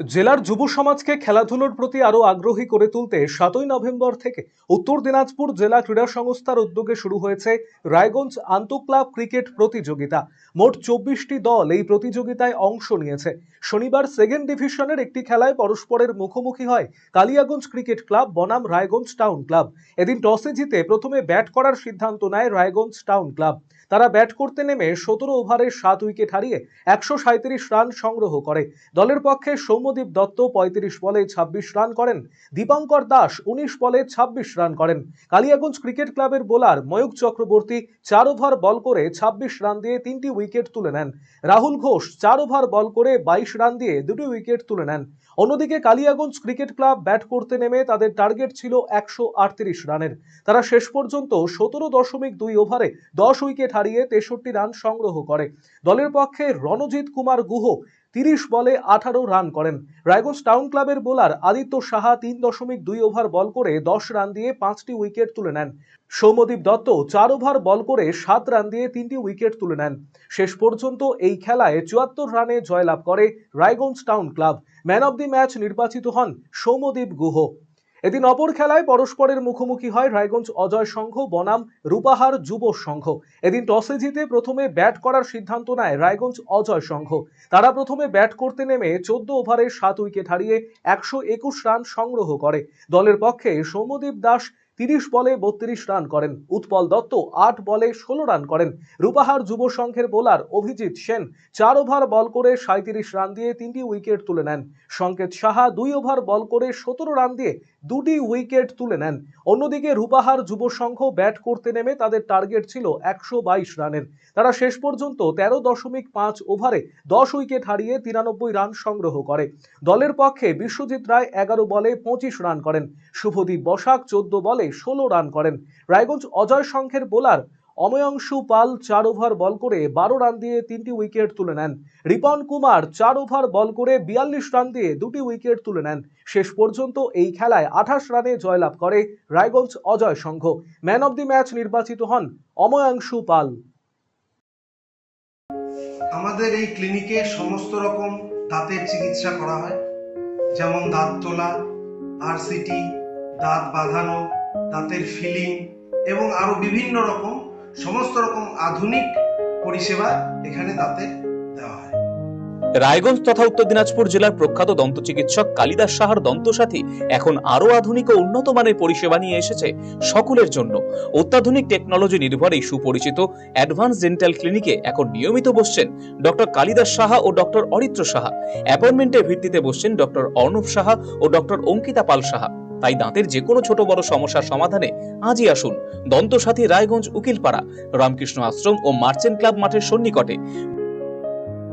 জেলার যুব সমাজকে খেলাধুলোর প্রতি আরও আগ্রহী করে তুলতে সাতই নভেম্বর থেকে উত্তর দিনাজপুর জেলা ক্রীড়া সংস্থার উদ্যোগে শুরু হয়েছে রায়গঞ্জ আন্তঃক্লাব ক্রিকেট প্রতিযোগিতা। মোট চব্বিশটি দল এই প্রতিযোগিতায় অংশ নিয়েছে। শনিবার সেকেন্ড ডিভিশনের একটি খেলায় পরস্পরের মুখোমুখি হয় কালিয়াগঞ্জ ক্রিকেট ক্লাব, বনাম রায়গঞ্জ টাউন ক্লাব। এদিন টসে জিতে প্রথমে ব্যাট করার সিদ্ধান্ত নেয় রায়গঞ্জ টাউন ক্লাব। তারা ব্যাট করতে নেমে সতেরো ওভারে সাত উইকেট হারিয়ে একশো রান সংগ্রহ করে। দলের পক্ষে সৌম্যদীপ দত্ত পঁয়ত্রিশ বলে ছাব্বিশ রান করেন। দীপঙ্কর দাস উনিশ বলে ছাব্বিশ রান করেন। কালিয়াগঞ্জ ক্রিকেট ক্লাবের বোলার ময়ূক চক্রবর্তী চার ওভার বল করে ছাব্বিশ রান দিয়ে তিনটি উইকেট তুলে নেন। রাহুল ঘোষ চার ওভার বল করে বাইশ রান দিয়ে দুটি উইকেট তুলে নেন। অন্যদিকে কালিয়াগঞ্জ ক্রিকেট ক্লাব ব্যাট করতে নেমে তাদের টার্গেট ছিল একশো আটত্রিশ রানের। তারা শেষ পর্যন্ত সতেরো দশমিক দুই ওভারে দশ উইকেট হারিয়ে তেষট্টি রান সংগ্রহ করে। দলের পক্ষে রণজিৎ কুমার গুহ তিরিশ বলে আঠারো রান করেন। রায়গঞ্জ টাউন ক্লাবের বোলার আদিত্য সাহা তিন দশমিক দুই ওভার বল করে দশ রান দিয়ে পাঁচটি উইকেট তুলে নেন। সৌম্যদীপ দত্ত চার ওভার বল করে সাত রান দিয়ে তিনটি উইকেট তুলে নেন। শেষ পর্যন্ত এই খেলায় চুয়াত্তর রানে জয়লাভ করে Raiganj town club. Man of the match নির্বাচিত হন সৌম্যদীপ গুহ। এদিন অপর খেলায় পরস্পরের মুখোমুখি হয় রায়গঞ্জ অজয় সংঘ, বনাম রূপাহার যুব সংঘ। এদিন টসে জিতে প্রথমে ব্যাট করার সিদ্ধান্ত নেয় রায়গঞ্জ অজয় সংঘ। তারা প্রথমে ব্যাট করতে নেমে চোদ্দ ওভারে সাত উইকেট হারিয়ে একশো একুশ রান সংগ্রহ করে। দলের পক্ষে সৌম্যদীপ দাস তিরিশ বলে বত্রিশ রান করেন। উৎপল দত্ত আট বলে ষোলো রান করেন। রূপাহার যুব সংঘের বোলার অভিজিৎ সেন চার ওভার বল করে সাঁত্রিশ রান দিয়ে তিনটি উইকেট তুলে নেন। সংকেত সাহা দুই ওভার বল করে সতেরো রান দিয়ে দুটি উইকেট তুলে নেন। অন্যদিকে রূপাহার যুব সংঘ ব্যাট করতে নেমে তাদের টার্গেট ছিল একশো বাইশ রানের। তারা শেষ পর্যন্ত তেরো দশমিক পাঁচ ওভারে দশ উইকেট হারিয়ে তিরানব্বই রান সংগ্রহ করে। দলের পক্ষে বিশ্বজিৎ রায় এগারো বলে পঁচিশ রান করেন। শুভদীপ বসাক চোদ্দ বলে ষোলো রান করেন। রায়গঞ্জ অজয় সংঘের বোলার অময়াংশু পাল চার ওভার বল করে বারো রান দিয়ে তিনটি উইকেট তুলে নেন। রিপন কুমার চার ওভার বল করে বিয়াল্লিশ রান দিয়ে দুটি উইকেট তুলে নেন। শেষ পর্যন্ত এই খেলায় আঠাশ রানে জয়লাভ করে Raiganj Ajay Sangha. Man of the match নির্বাচিত হন অময়াংশু পাল। আমাদের এই ক্লিনিকে সমস্ত রকম দাঁতের চিকিৎসা করা হয়। যেমন দাঁত তোলা, আরসিটি, দাঁত বাঁধানো, দাঁতের ফিলিং এবং আরও বিভিন্ন রকম সমস্ত রকম আধুনিক পরিষেবা এখানে দাঁতের দেওয়া হয়। রায়গঞ্জ তথা উত্তর দিনাজপুর জেলার প্রখ্যাত দন্ত চিকিৎসক কালিদাস সাহার দন্তসাথী এখন আরও আধুনিক ও উন্নত মানের পরিষেবা নিয়ে এসেছে সকলের জন্য। অত্যাধুনিক টেকনোলজি নির্ভর এই সুপরিচিত অ্যাডভান্স ডেন্টাল ক্লিনিকে এখন নিয়মিত বসছেন ডক্টর কালিদাস সাহা ও ডক্টর অরিত্র সাহা। অ্যাপয়েন্টমেন্টের ভিত্তিতে বসছেন ডক্টর অর্ণব সাহা ও ডক্টর অঙ্কিতা পাল সাহা। তাই দাঁতের যে কোনো ছোট বড় সমস্যার সমাধানে আজই আসুন দন্তসাথী রায়গঞ্জ উকিলপাড়া, রামকৃষ্ণ আশ্রম ও মার্চেন্ট ক্লাব মাঠের সন্নিকটে।